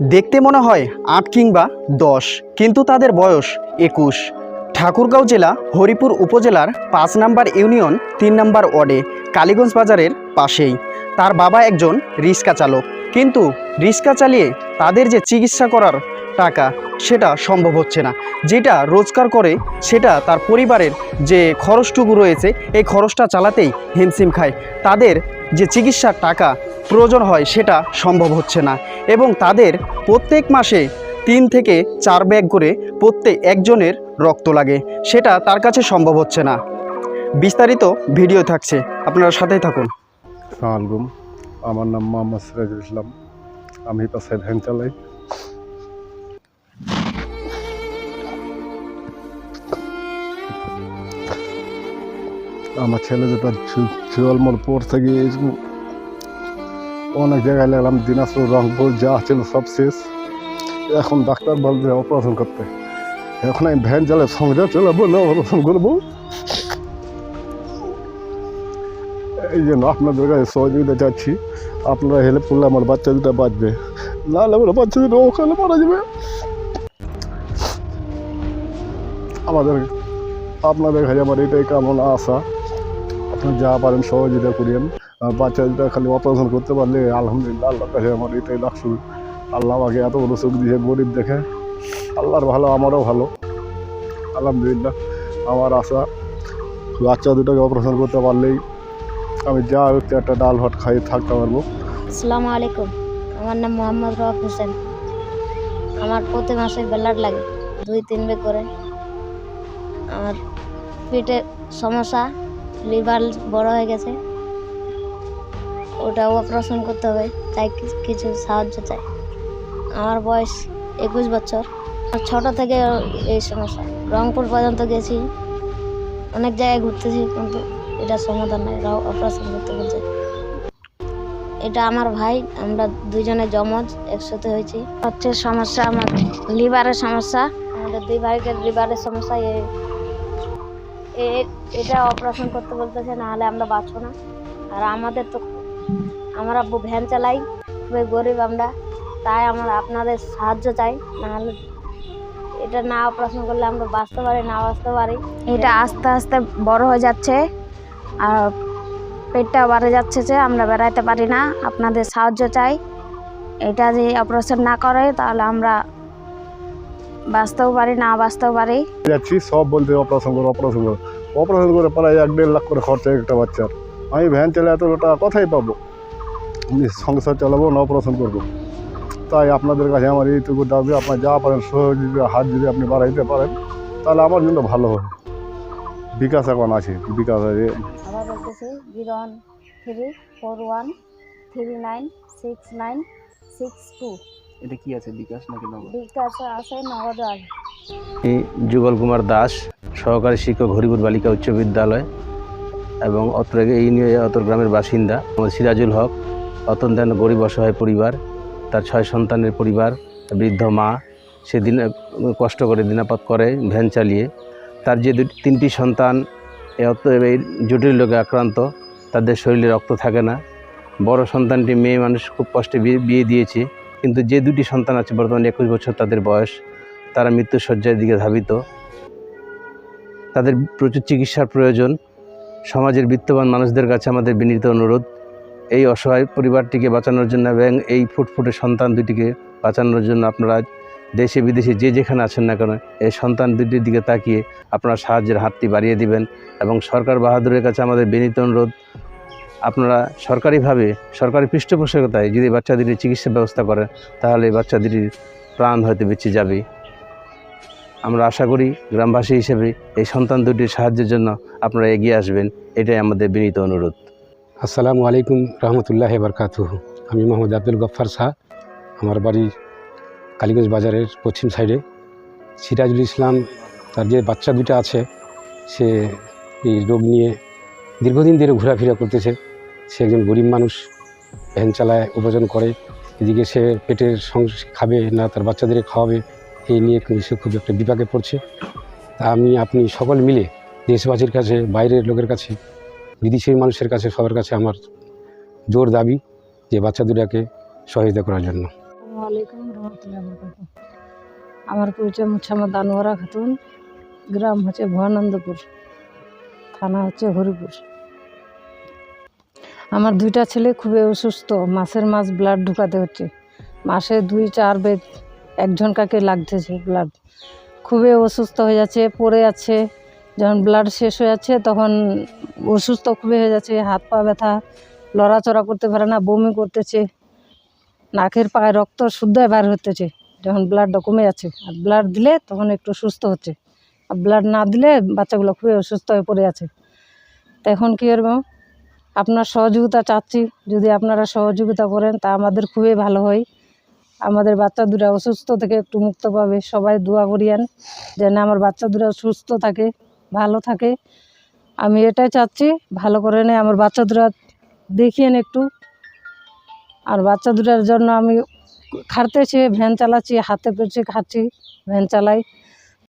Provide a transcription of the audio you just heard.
দেখতে মনে হয় আট কিংবা দশ, কিন্তু তাদের বয়স একুশ। ঠাকুরগাঁও জেলা হরিপুর উপজেলার পাঁচ নাম্বার ইউনিয়ন, তিন নাম্বার ওয়ার্ডে, কালীগঞ্জ বাজারের পাশেই। তার বাবা একজন রিক্সা চালক, কিন্তু রিক্সা চালিয়ে তাদের যে চিকিৎসা করার টাকা, সেটা সম্ভব হচ্ছে না। যেটা রোজগার করে, সেটা তার পরিবারের যে খরচটুকু রয়েছে, এই খরচটা চালাতেই হিমশিম খায়। তাদের যে চিকিৎসার টাকা প্রয়োজন হয় সেটা সম্ভব হচ্ছে না এবং তাদের প্রত্যেক মাসে তিন থেকে চার ব্যাগ করে প্রত্যেক একজনের রক্ত লাগে, সেটা তার কাছে সম্ভব হচ্ছে না। বিস্তারিত ভিডিও থাকছে, আপনারা সাথেই থাকুন। আমার নাম মোহাম্মদ সিরাজুল ইসলাম, আমি পাশে ভ্যান চালাই। আমার ছেলে যেটা জলমল পর থেকে অনেক জায়গায় লাগলাম দিনাজপুর, রংপুর, যা ছিল সব শেষ। এখন ডাক্তার বলবে অপারেশন করতে। এখন আমি ভ্যান চালাই সংসার চালাবো না অপারেশন করব। এই জন্য আপনাদের কাছে সহযোগিতা চাচ্ছি। আপনারা হেল্প করলে আমার বাচ্চা দুটা বাঁচবে। না হলে বাচ্চা দুটো ওখানে মারা যাবে। আমাদের, আপনাদের কাছে আমার এটাই কামনা, আশা। আপনি যা পারেন সহযোগিতা করিয়েন। আর বাচ্চা দুটা খালি অপারেশন করতে পারলে আলহামদুলিল্লাহ, আল্লাহর কাছে আমার এটাই লাগছে আল্লাহ আমাকে এত বড় চোখ দিয়ে গরিব দেখে। আল্লাহর ভালো, আমারও ভালো। আলহামদুলিল্লাহ, আমার আশা, বাচ্চা দুটাকে অপারেশন করতে পারলেই আমি যা হচ্ছে একটা ডাল ভাত খাই থাকতে পারব। আসসালামু আলাইকুম, আমার নাম মোহাম্মদ রফ হোসেন। আমার প্রতি মাসে ব্লাড লাগে, দুই, তিন বে করে। আমার পেটে সমস্যা, লিভার বড় হয়ে গেছে। ওটা অপারেশন করতে হবে, তাই কিছু সাহায্য চাই। আমার বয়স একুশ বছর। ছোটো থেকে এই সমস্যা। রংপুর পর্যন্ত গেছি। অনেক জায়গায় ঘুরতেছি, কিন্তু এটা সমাধান নাই। অপারেশন করতে বলছে এটা আমার ভাই, আমরা দুইজনে জমজ একসাথে হয়েছি। হচ্ছে সমস্যা আমার লিভারের সমস্যা। আমাদের দুই ভাইকে লিভারের সমস্যা এই এটা অপারেশন করতে বলতেছে, নাহলে আমরা বাঁচবো না। আর আমাদের তো আমার আব্বু ভ্যান চালাই খুবই গরিব আমরা তাই আমরা আপনাদের সাহায্য চাই না হলে এটা না অপারেশন করলে আমরা বাঁচতে পারি না বাঁচতে পারি। এটা আস্তে আস্তে বড় হয়ে যাচ্ছে আর পেটটা বাড়ে যাচ্ছে যে আমরা বেড়াইতে পারি না আপনাদের সাহায্য চাই। এটা যে অপারেশন না করে তাহলে আমরা বাঁচতেও পারি না বাঁচতেও পারি। যাচ্ছি সব বলতে অপারেশন করো অপারেশন করো। অপারেশন করে প্রায় এক দেড় লাখ করে খরচা একটা বাচ্চার। আমি ভ্যান চালে এত টাকা কোথায় পাবো সংসার চালাবো না অপারেশন করব। তাই আপনাদের কাছে আমার এইটুকু দাবি আপনার যা পারেন সহযোগিতা হাত যদি আপনি বাড়াইতে পারেন তাহলে আমার জন্য ভালো হবে। বিকাশ এখন আছে বিকাশ আছে। বলতেছি zero one three four one three nine six nine six two. এটা কি আছে বিকাশ নাকি বিকাশ আছে নগদ যুগল কুমার দাস সহকারী শিক্ষক হরিপুর বালিকা উচ্চ বিদ্যালয়। এবং অত্র নিয়ে অতর গ্রামের বাসিন্দা সিরাজুল হক, অত্যন্ত গরিব অসহায় পরিবার, তার ছয় সন্তানের পরিবার, বৃদ্ধ মা, সে সেদিন কষ্ট করে দিনাপাত করে, ভ্যান চালিয়ে। তার যে তিনটি সন্তান এই জটিল রোগে আক্রান্ত, তাদের শরীরে রক্ত থাকে না। বড় সন্তানটি মেয়ে মানুষ খুব কষ্টে বিয়ে দিয়েছে, কিন্তু যে দুটি সন্তান আছে বর্তমানে একুশ বছর তাদের বয়স, তারা মৃত্যুসজ্জার দিকে ধাবিত। তাদের প্রচুর চিকিৎসার প্রয়োজন সমাজের বিত্তবান মানুষদের কাছে আমাদের বিনীত অনুরোধ, এই অসহায় পরিবারটিকে বাঁচানোর জন্য এবং এই ফুটফুটে সন্তান দুটিকে বাঁচানোর জন্য আপনারা দেশে, বিদেশে যে যেখানে আছেন না কেন, এই সন্তান দুটির দিকে তাকিয়ে আপনারা সাহায্যের হাতটি বাড়িয়ে দিবেন এবং সরকার বাহাদুরের কাছে আমাদের বিনীত অনুরোধ, আপনারা সরকারিভাবে, সরকারি পৃষ্ঠপোষকতায় যদি বাচ্চা দুটির চিকিৎসা ব্যবস্থা করেন, তাহলে বাচ্চা দুটির প্রাণ হয়তো বেঁচে যাবে। আমরা আশা করি গ্রামবাসী হিসেবে এই সন্তান দুটির সাহায্যের জন্য আপনারা এগিয়ে আসবেন। এটাই আমাদের বিনীত অনুরোধ। আসসালামু আলাইকুম রহমতুল্লাহ বরকাতু আমি মোহাম্মদ আব্দুল গফ্ফার শাহ। আমার বাড়ি কালীগঞ্জ বাজারের পশ্চিম সাইডে সিরাজুল ইসলাম, তার যে বাচ্চা দুটো আছে, সে এই রোগ নিয়ে দীর্ঘদিন ধরে ঘোরাফেরা করতেছে। সে একজন গরিব মানুষ, ভ্যান চালায়, উপার্জন করে। এদিকে সে পেটের খাবে না, তার বাচ্চাদের খাওয়াবে। এই নিয়ে সে খুব একটা বিপাকে পড়ছে। তা আমি, আপনি সকল মিলে দেশবাসীর কাছে, বাইরের লোকের কাছে বিদেশের মানুষের কাছে, সবার কাছে আমার জোর দাবি যে বাচ্চা দুটাকে সহযোগিতা করার জন্য। আমার পরিচয় মুছাম্মদ আনোয়ারা খাতুন। গ্রাম হচ্ছে ভয়ানন্দপুর, থানা হচ্ছে হরিপুর। আমার দুইটা ছেলে খুবই অসুস্থ, মাসের মাস ব্লাড ঢুকাতে হচ্ছে। মাসে দুই, চার বেদ একজন কাকে লাগতেছে ব্লাড খুবই অসুস্থ হয়ে যাচ্ছে, পড়ে যাচ্ছে। যখন ব্লাড শেষ হয়ে যাচ্ছে, তখন অসুস্থ খুবই হয়ে যাচ্ছে। হাত পা ব্যথা, লড়াচড়া করতে পারে না, বমি করতেছে। নাকের পায়ে রক্ত শুদ্ধ বার হতেছে, যখন ব্লাডটা কমে যাচ্ছে। আর ব্লাড দিলে তখন একটু সুস্থ হচ্ছে। আর ব্লাড না দিলে বাচ্চাগুলো খুবই অসুস্থ হয়ে পড়ে আছে তো এখন কী করব? আপনার সহযোগিতা চাচ্ছি। যদি আপনারা সহযোগিতা করেন, তা আমাদের খুবই ভালো হয়। আমাদের বাচ্চা দুটা অসুস্থ থেকে একটু মুক্ত পাবে। সবাই দোয়া করিয়ান যেন আমার বাচ্চা দুটা সুস্থ থাকে, ভালো থাকে। আমি এটাই চাচ্ছি, ভালো করে নে আমার বাচ্চা দুটা দেখিয়েন একটু। আর বাচ্চা দুটার জন্য আমি খাটতেছি, ভ্যান চালাচ্ছি, হাতে পেয়েছি খাচ্ছি, ভ্যান চালাই।